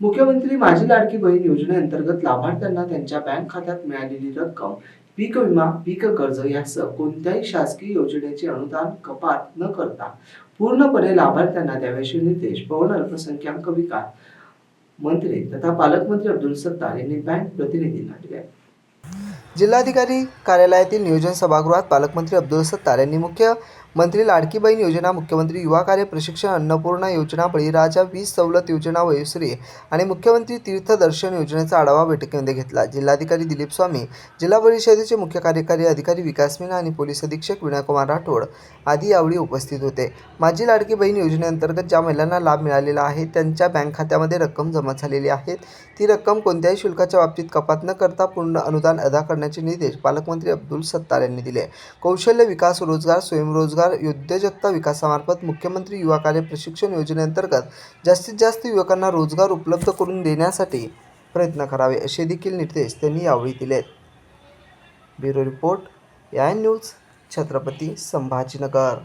मुख्यमंत्री माझी लाडकी बहीण योजनेअंतर्गत लाभार्थ्यांना त्यांच्या बँक खात्यात मिळालेली रक्कम पीक विमा पीक कर्ज यासह कोणत्याही शासकीय योजनेचे अनुदान कपात न करता पूर्णपणे लाभार्थ्यांना द्याव्याचे निर्देश पवन अल्पसंख्याक विकास मंत्री तथा पालकमंत्री अब्दुल सत्तार यांनी बँक प्रतिनिधींना दिले. जिल्हाधिकारी कार्यालयातील नियोजन सभागृहात पालकमंत्री अब्दुल सत्तार यांनी मुख्य मंत्री लाडकी बहीण योजना मुख्यमंत्री युवा कार्य प्रशिक्षण अन्नपूर्णा योजना बळीराजा वीज सवलत योजना वयोश्री आणि मुख्यमंत्री तीर्थदर्शन योजनेचा आढावा बैठकीमध्ये घेतला. जिल्हाधिकारी दिलीप स्वामी जिल्हा परिषदेचे मुख्य कार्यकारी अधिकारी विकास मीना आणि पोलीस अधीक्षक विनयकुमार राठोड आदी यावेळी उपस्थित होते. माझी लाडकी बहीण योजनेअंतर्गत ज्या महिलांना लाभ मिळालेला आहे त्यांच्या बँक खात्यामध्ये रक्कम जमा झालेली आहेत ती रक्कम कोणत्याही शुल्काच्या बाबतीत कपात न करता पूर्ण अनुदान अदा करण्याचे निर्देश पालकमंत्री अब्दुल सत्तार यांनी दिले. कौशल्य विकास रोजगार स्वयंरोजगार उद्योजकता विकासामार्फत मुख्यमंत्री युवा कार्य प्रशिक्षण योजनेअंतर्गत जास्तीत जास्त युवकांना रोजगार उपलब्ध करून देण्यासाठी प्रयत्न करावे असे देखील निर्देश त्यांनी यावेळी दिलेत. ब्युरो रिपोर्ट या न्यूज छत्रपती संभाजीनगर.